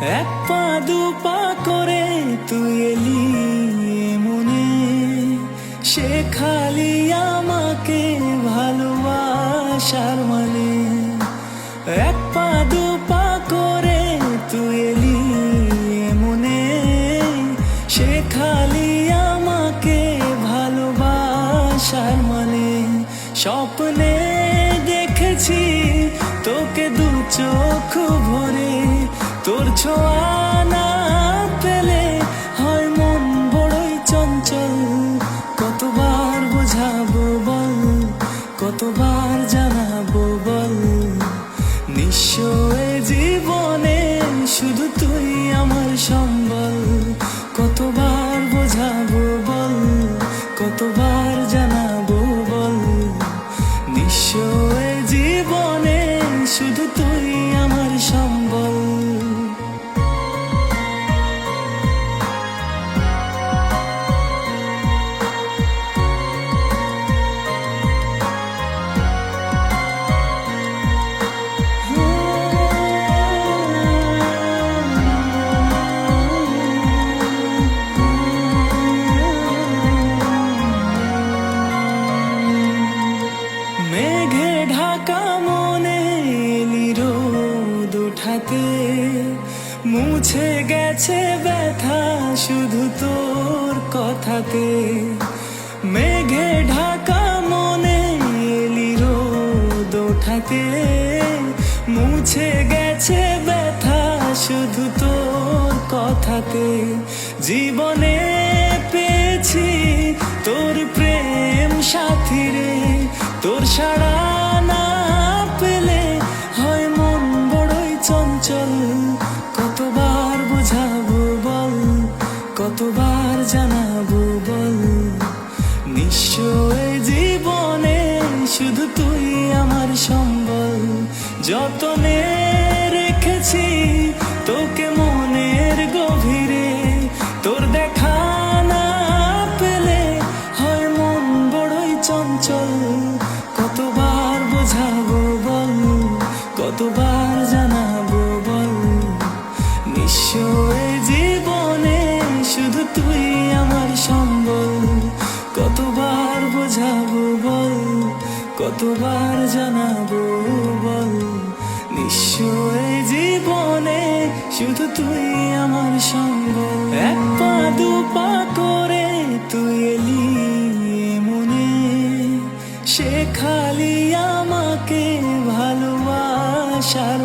এক পা দু পা করে তুই এলি মনে সে খালি আমাকে ভালোবাসার মানে। এক পা দু পা করে তুই এলি মনে সে খালি আমাকে ভালোবাসার মানে। স্বপ্নে দেখেছি তোকে দু চোখ ভরে তোর ছোঁয়া না পেলে হয় মন বড়ই চঞ্চল। কতবার বোঝাবো বল কতবার মেঘে ঢাকা মনে রোদ উঠাতে। মুছে গেছে ব্যথা শুধু তোর কথাতে। মেঘে ঢাকা মনে রোদ ওঠাতে মুছে গেছে ব্যথা শুধু তোর কথাতে। জীবনে পেয়েছি তোর প্রেম সাথী। চঞ্চল, কতবার বোঝাবো বল, কতবার জানাব বল? নিশ্চয় জীবনে শুধু তুই আমার সম্বল। যতনে রেখেছি বল, কতবার জানাব বল? নিঃস্ব জীবনে শুধু তুই আমার সম্বল এক পা, দু পা করে তুই এলি মনে। সে খালি আমাকে ভালোবাসার